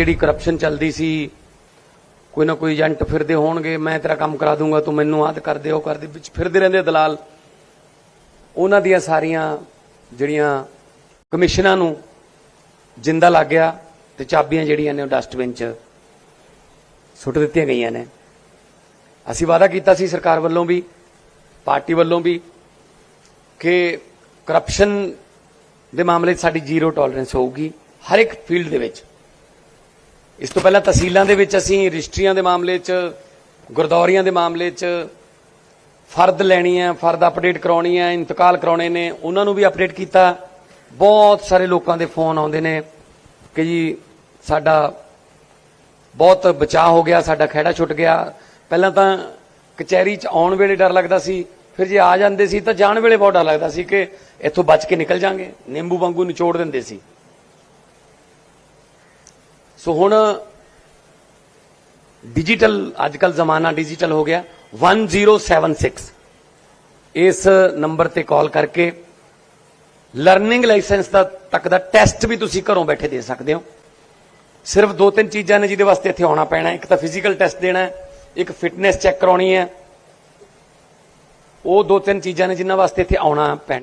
ਜਿਹੜੀ ਕਰਪਸ਼ਨ ਚੱਲਦੀ ਸੀ, ਕੋਈ ਨਾ ਕੋਈ ਏਜੰਟ ਫਿਰਦੇ ਹੋਣਗੇ, ਮੈਂ ਤੇਰਾ ਕੰਮ ਕਰਾ ਦੂੰਗਾ, ਤੂੰ ਮੈਨੂੰ ਆਦ ਕਰ ਦੇ, ਉਹ ਕਰ ਦੇ, ਵਿੱਚ ਫਿਰਦੇ ਰਹਿੰਦੇ ਦਲਾਲ। ਉਹਨਾਂ ਦੀਆਂ ਸਾਰੀਆਂ ਜਿਹੜੀਆਂ ਕਮਿਸ਼ਨਾਂ ਨੂੰ ਜਿੰਦਾ ਲੱਗ ਗਿਆ ਤੇ ਚਾਬੀਆਂ ਜਿਹੜੀਆਂ ਨੇ ਉਹ ਡਸਟਬਿਨ 'ਚ ਸੁੱਟ ਦਿੱਤੀਆਂ ਗਈਆਂ ਨੇ। ਅਸੀਂ ਵਾਅਦਾ ਕੀਤਾ ਸੀ ਸਰਕਾਰ ਵੱਲੋਂ ਵੀ, ਪਾਰਟੀ ਵੱਲੋਂ ਵੀ, ਕਿ ਕਰਪਸ਼ਨ ਦੇ ਮਾਮਲੇ 'ਚ ਸਾਡੀ ਜ਼ੀਰੋ ਟੋਲਰੈਂਸ ਹੋਊਗੀ, ਹਰ ਇੱਕ ਫੀਲਡ ਦੇ ਵਿੱਚ। ਇਸ ਤੋਂ ਪਹਿਲਾਂ ਤਹਿਸੀਲਾਂ ਦੇ ਵਿੱਚ ਅਸੀਂ ਰਜਿਸਟਰੀਆਂ ਦੇ ਮਾਮਲੇ 'ਚ, ਗੁਰਦੌਰੀਆਂ ਦੇ ਮਾਮਲੇ 'ਚ ਫਰਦ ਲੈਣੀ ਹੈ, ਫਰਦ ਅਪਡੇਟ ਕਰਾਉਣੀ ਹੈ, ਇੰਤਕਾਲ ਕਰਾਉਣੇ ਨੇ, ਉਹਨਾਂ ਨੂੰ ਵੀ ਅਪਡੇਟ ਕੀਤਾ। ਬਹੁਤ ਸਾਰੇ ਲੋਕਾਂ ਦੇ ਫੋਨ ਆਉਂਦੇ ਨੇ ਕਿ ਜੀ ਸਾਡਾ ਬਹੁਤ ਬਚਾਅ ਹੋ ਗਿਆ, ਸਾਡਾ ਖਹਿੜਾ ਛੁੱਟ ਗਿਆ। ਪਹਿਲਾਂ ਤਾਂ ਕਚਹਿਰੀ 'ਚ ਆਉਣ ਵੇਲੇ ਡਰ ਲੱਗਦਾ ਸੀ, ਫਿਰ ਜੇ ਆ ਜਾਂਦੇ ਸੀ ਤਾਂ ਜਾਣ ਵੇਲੇ ਬਹੁਤ ਡਰ ਲੱਗਦਾ ਸੀ ਕਿ ਇੱਥੋਂ ਬਚ ਕੇ ਨਿਕਲ ਜਾਾਂਗੇ, ਨਿੰਬੂ ਵਾਂਗੂ ਨਿਚੋੜ ਦਿੰਦੇ ਸੀ। ਸੋ ਹੁਣ ਡਿਜੀਟਲ ਅੱਜਕੱਲ ਜ਼ਮਾਨਾ ਡਿਜੀਟਲ ਹੋ ਗਿਆ। 1076 ਇਸ ਨੰਬਰ ਤੇ ਕਾਲ ਕਰਕੇ ਲਰਨਿੰਗ ਲਾਇਸੈਂਸ ਦਾ ਤੱਕ ਦਾ ਟੈਸਟ ਵੀ ਤੁਸੀਂ ਘਰੋਂ ਬੈਠੇ ਦੇ ਸਕਦੇ ਹੋ। ਸਿਰਫ ਦੋ ਤਿੰਨ ਚੀਜ਼ਾਂ ਨੇ ਜਿਹਦੇ ਵਾਸਤੇ ਇੱਥੇ ਆਉਣਾ ਪੈਣਾ ਇੱਕ ਤਾਂ ਫਿਜ਼ੀਕਲ ਟੈਸਟ ਦੇਣਾ ਹੈ, ਇੱਕ ਫਿਟਨੈਸ ਚੈੱਕ ਕਰਾਉਣੀ ਹੈ। ਉਹ ਦੋ ਤਿੰਨ ਚੀਜ਼ਾਂ ਨੇ ਜਿਨ੍ਹਾਂ ਵਾਸਤੇ ਇੱਥੇ ਆਉਣਾ ਪੈਣਾ।